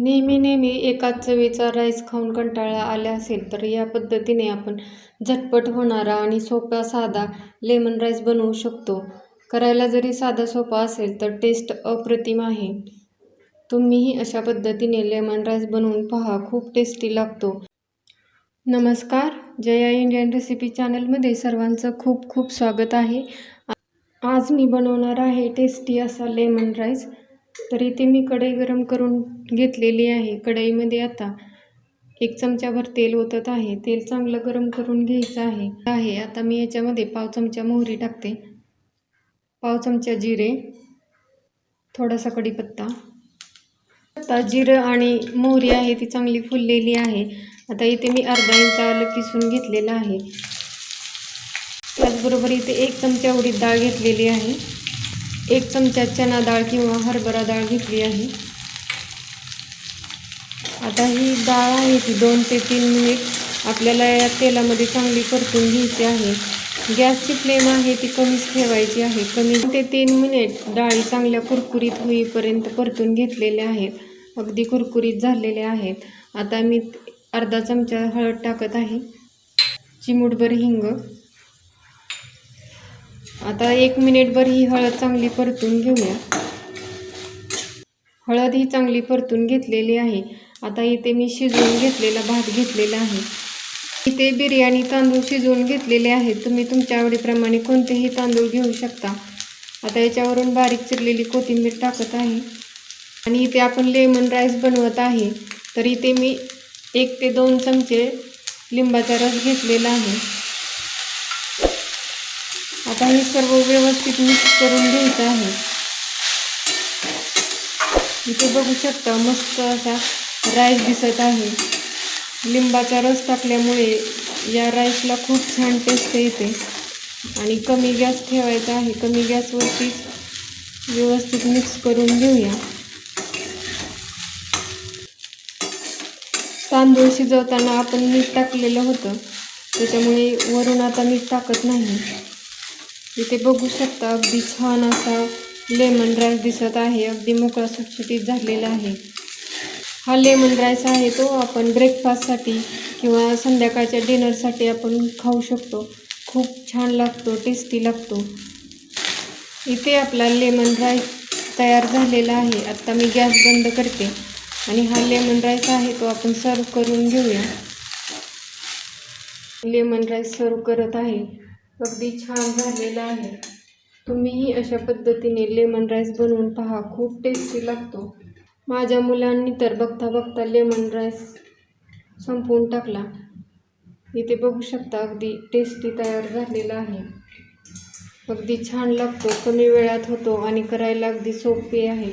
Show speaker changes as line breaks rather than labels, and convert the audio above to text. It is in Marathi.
नेहमी नेहमी एकाच चवीचा राईस खाऊन कंटाळा आला असेल तर या पद्धतीने आपण झटपट होणारा आणि सोपा साधा लेमन राईस बनवू शकतो. करायला जरी साधा सोपा असेल तर टेस्ट अप्रतिम आहे. तुम्हीही अशा पद्धतीने लेमन राईस बनवून पहा खूप टेस्टी लागतो. नमस्कार जया इंडियन रेसिपी चॅनलमध्ये सर्वांचं खूप खूप स्वागत आहे. आज मी बनवणार आहे टेस्टी असा लेमन राईस. तर इथे मी कढई गरम करून घेतलेली आहे. कढईमध्ये आता एक चमच्याभर तेल ओतत आहे. तेल चांगलं गरम करून घ्यायचं आहे. आहे. आता मी याच्यामध्ये पाव चमचा मोहरी टाकते. पाव चमचा जिरे थोडासा कढीपत्ता. आता जिरं आणि मोहरी आहे ती चांगली फुललेली आहे. आता इथे मी अर्धा इंच आलं किसून घेतलेलं आहे. त्याचबरोबर इथे एक चमचा उडीद डाळ घेतलेली आहे. एक चमचा चना डाळ किंवा हरभरा डाळ घेतली आहे. आता ही डाळ आहे ती दोन ते तीन मिनिट आपल्याला या तेलामध्ये चांगली परतून घ्यायची आहे. गॅसची फ्लेम आहे ती कमीच ठेवायची आहे. कमी ते तीन मिनिट डाळी चांगल्या कुरकुरीत होईपर्यंत परतून घेतलेल्या आहेत. अगदी कुरकुरीत झालेल्या आहेत. आता मी अर्धा चमचा हळद टाकत आहे. चिमूटभर हिंग. आता एक मिनिटभर ही हळद चांगली परतून घेऊया. हळद ही चांगली परतून घेतलेली आहे. आता इथे मी शिजवून घेतलेला भात घेतलेला आहे. इथे बिर्याणी तांदूळ शिजवून घेतलेले आहेत. तुम्ही तुमच्या आवडीप्रमाणे कोणतेही तांदूळ घेऊ शकता. आता याच्यावरून बारीक चिरलेली कोथिंबीर टाकत आहे. आणि इथे आपण लेमन राईस बनवत आहे. तर इथे मी एक ते दोन चमचे लिंबाचा रस घेतलेला आहे. आता हे सर्व व्यवस्थित मिक्स करून घ्यायचं आहे. इथे बघू शकता मस्त असा राईस दिसत आहे. लिंबाचा रस टाकल्यामुळे या राईसला खूप छान टेस्ट येते. आणि कमी गॅस ठेवायचा आहे. कमी गॅसवरती व्यवस्थित मिक्स करून घेऊया. तांदूळ शिजवताना आपण मीठ टाकलेलं होतं. त्याच्यामुळे वरून आता मीठ टाकत नाही. इथे बघू शकता अगदी छान असा लेमन राईस दिसत आहे. अगदी मोकळा सुटसुटीत झालेला आहे. हा लेमन राईस आहे तो आपण ब्रेकफास्टसाठी किंवा संध्याकाळच्या डिनरसाठी आपण खाऊ शकतो. खूप छान लागतो टेस्टी लागतो. इथे आपला लेमन राईस तयार झालेला आहे. आत्ता मी गॅस बंद करते आणि हा लेमन राईस आहे तो आपण सर्व करून घेऊया. लेमन राईस सर्व करत आहे. अगदी छान झालेला आहे. तुम्हीही अशा पद्धतीने लेमन राईस बनवून पहा. खूप टेस्टी लागतो. माझ्या मुलांनी तर बघता बघता लेमन राईस संपवून टाकला. इथे बघू शकता अगदी टेस्टी तयार झालेला आहे. अगदी छान लागतो. कमी वेळात होतो आणि करायला अगदी सोपे आहे.